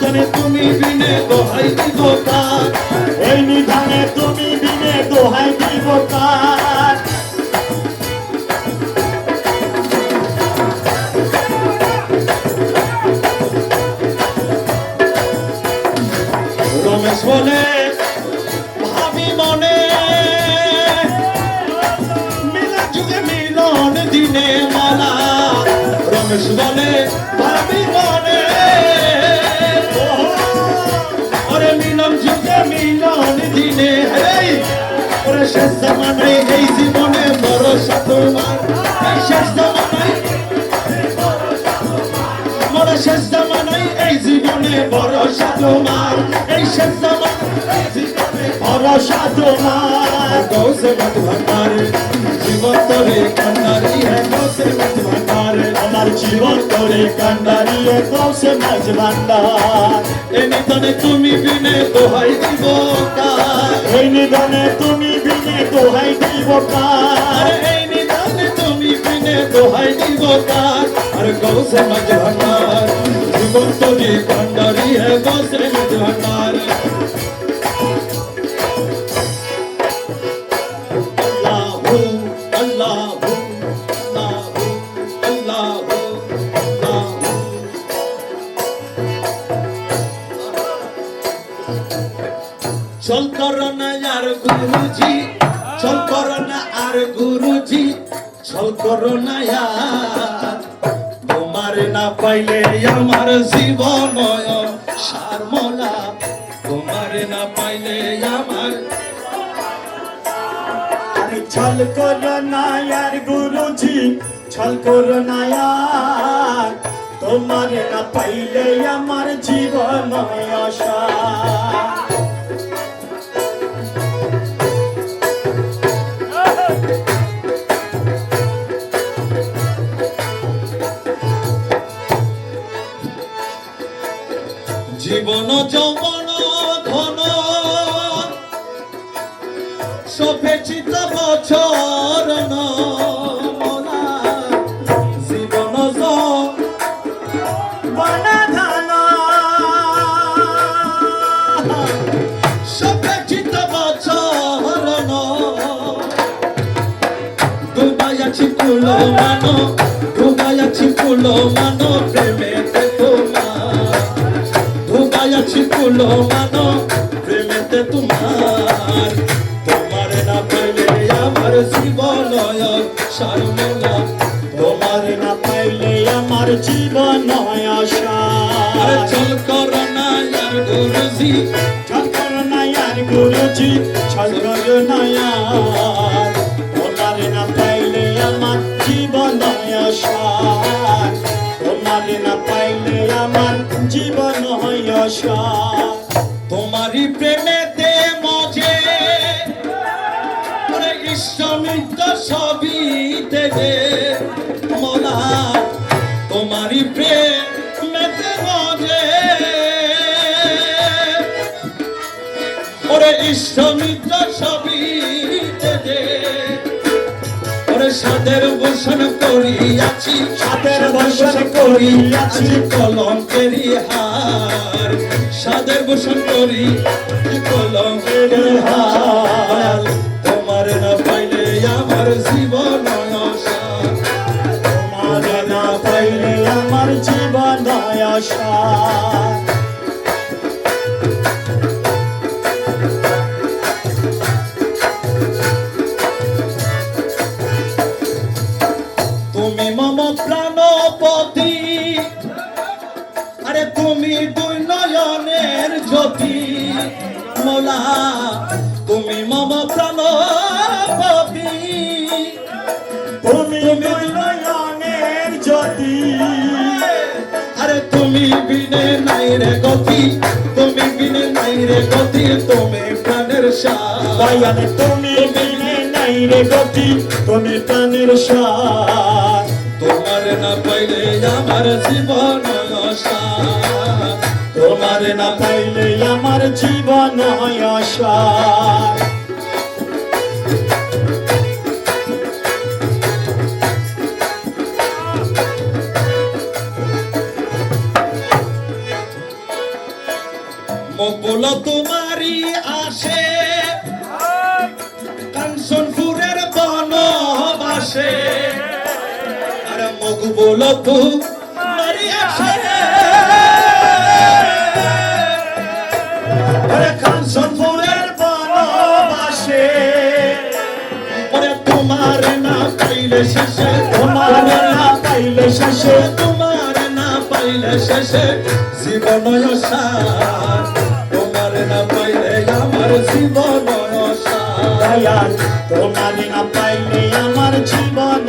নিধনে তুমি বিনে দোহাই দিব কার এই নিধনে তুমি বিনে দোহাই দিব কার রমেশ বলে, ভাবি মনে, মিলা যুগে মিলন দিনে মালা। রমেশ বলে, ভাবি মনে ওরে মিলন যুগে মিলন দিনে, হেই! ওরে শেষ জামানায় এই জীবনে ভরসা তোমার এই শেষ জামানায় মনে শেষ জামানায় এই জীবনে ভরসা তোমার এই শেষ ভরসা তোমার গৌসে মত ভান্ডার জীবন তোরে কান্ডারি হে গৌসে মত আমার জীবন কান্ডারি হে গৌসে মত ভান্ডার। এই নিধনে তুমি বিনে দোহাই দিব কার। এই নিধনে তুমি বিনে দোহাই দিব কার। এই নিধনে তুমি বিনে দোহাই দিব কার। আর গৌসে মত ভান্ডার জীবন তোরে হে গৌসে মত ভান্ডার। চল করোনা আর গুরুজি চল করোনা আর গুরুজি চল করোনা তোমার না পাইলে আমার জীবন সারমলা। তোমার না পাইলে আমার আরে আর গুরুজি চল করোনা তোমার না পাইলে আমার জীবন আশা যৌবন ধন। সফেচিত বছর মনা জীবন বনধান সফেচিত বছর ডুবাইয়াছি কুল মানো ডুবাইয়াছি কুল মানো প্রেমেতে কুল মানো প্রেমেতে তোমার। তোমার না পাইলে আমার জীবন সারমলা তোমার না পাইলে আমার জীবন আশা। চল করোনা, আর গুরুজি সবই দেবে মলা তোমারই প্রেমেতে মজে ওরে ইষ্টমিত্র সবই দেবে। ওরে সাদের বসন করিয়াছি সাদের বর্ষণ করিয়াছি। কলঙ্কেরি হার। সাদের বসন করি কলঙ্কের হার। তুমি মম প্রাণপতি আরে তুমি দুই নয়নের জ্যোতি। মোলা তুমি মম প্রাণপতি। তুমি দুই বিনে নাই রে গতি তুমি বিনে নাই রে গতি তুমি প্রাণের সার। দয়াল তুমি বিনে নাই রে গতি তুমি প্রাণের সার। তোমার না পাইলে আমার জীবন তোমার না পাইলে আমার জীবন হয় মকবুল তোমারই আসে। কাঞ্চনপুরের বনবাসে। আর মকবুল তোমারই আসে। না পাইলে শেষে, তোমার না পাইলে শেষে, তোমার না পাইলে শেষে জীবন অসার জীবন দয়াল তোমার না পাইলে আমার জীবন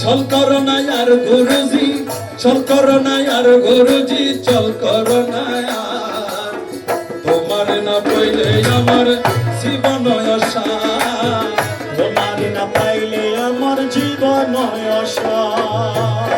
চল করো না আর গুরুজি চল করো না আর গুরুজি চল করো না আর তোমার না পাইলে আমার জীবন তোমার না পাইলে আমার জীবন আশার